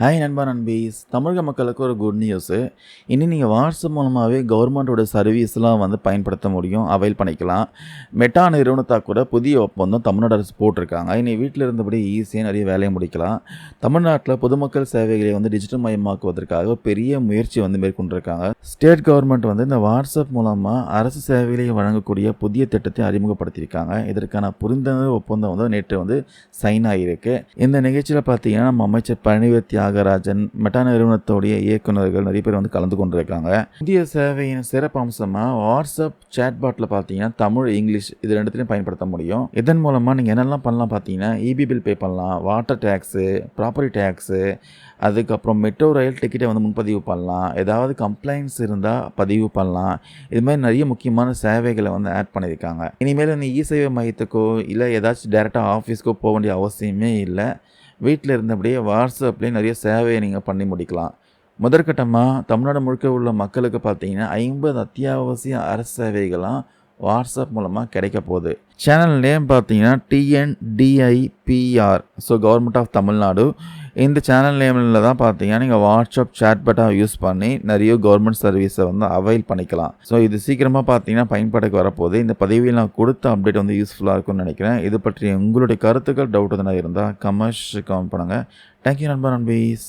Hi நண்பா நண்பீஸ் தமிழக மக்களுக்கு ஒரு குட் நியூஸு இனி நீங்கள் வாட்ஸ்அப் மூலமாகவே கவர்மெண்ட்டோட சர்வீஸ்லாம் வந்து பயன்படுத்த முடியும். அவைல் பண்ணிக்கலாம். மெட்டா நிறுவனத்தாக கூட புதிய ஒப்பந்தம் தமிழ்நாடு அரசு போட்டிருக்காங்க. இனி வீட்டில் இருந்தபடி ஈஸியாக நிறைய வேலையை முடிக்கலாம். தமிழ்நாட்டில் பொதுமக்கள் சேவைகளை வந்து டிஜிட்டல் மயமாக்குவதற்காக ஒரு பெரிய முயற்சி வந்து மேற்கொண்டிருக்காங்க. ஸ்டேட் கவர்மெண்ட் வந்து இந்த வாட்ஸ்அப் மூலமாக அரசு சேவைகளை வழங்கக்கூடிய புதிய திட்டத்தை அறிமுகப்படுத்தியிருக்காங்க. இதற்கான புரிந்துணர்வு ஒப்பந்தம் வந்து நேற்று வந்து சைன் ஆகியிருக்கு இந்த நிகழ்ச்சியில் பார்த்தீங்கன்னா நம்ம அமைச்சர் பழனிவேல் தியாகராஜன் மெட்டா நிறுவனத்துடைய இயக்குநர்கள் நிறைய பேர் வந்து கலந்து கொண்டிருக்காங்க. இந்திய சேவையின் சிறப்பு அம்சமாக வாட்ஸ்அப் சேட்பாட்டில் பார்த்தீங்கன்னா தமிழ் இங்கிலீஷ் இது ரெண்டுத்திலையும் பயன்படுத்த முடியும். இதன் மூலமாக நீங்கள் என்னெல்லாம் பண்ணலாம் பார்த்தீங்கன்னா இபி பில் பே பண்ணலாம் வாட்டர் டேக்ஸு ப்ராப்பர்ட்டி டேக்ஸு அதுக்கப்புறம் மெட்ரோ ரயில் டிக்கெட்டை வந்து முன்பதிவு பண்ணலாம். ஏதாவது கம்ப்ளைண்ட்ஸ் இருந்தால் பதிவு பண்ணலாம். இது மாதிரி நிறைய முக்கியமான சேவைகளை வந்து ஆட் பண்ணியிருக்காங்க. இனிமேல் இந்த இ சேவை மையத்துக்கோ இல்லை ஏதாச்சும் டேரெக்டாக ஆஃபீஸ்க்கோ போக வேண்டிய அவசியமே இல்லை. வீட்டில் இருந்தபடியே வாட்ஸ்அப்லேயே நிறைய சேவையை நீங்கள் பண்ணி முடிக்கலாம். முதற்கட்டமாக தமிழ்நாடு முழுக்க உள்ள மக்களுக்கு பார்த்தீங்கன்னா ஐம்பது அத்தியாவசிய அரசு சேவைகளாக வாட்ஸ்அப் மூலமாக கிடைக்க போகுது. சேனல் நேம் பார்த்தீங்கன்னா TNDIPR so government of Tamil Nadu இந்த சேனல் நேமில் தான் பார்த்தீங்கன்னா நீங்கள் வாட்ஸ்அப் சேட்பட்டாக யூஸ் பண்ணி நிறைய கவர்மெண்ட் சர்வீஸை வந்து அவைல் பண்ணிக்கலாம். ஸோ இது சீக்கிரமாக பார்த்தீங்கன்னா பயன்பாடுக்கு வரப்போகுது. இந்த பதிவில் நான் கொடுத்த அப்டேட் வந்து யூஸ்ஃபுல்லாக இருக்கும்னு நினைக்கிறேன். இது பற்றி உங்களுடைய கருத்துக்கள் டவுட் எதுனா இருந்தால் கமெண்ட்ஸ் கமெண்ட் பண்ணுங்கள் தேங்க்யூ நண்பர் நண்பீஸ்.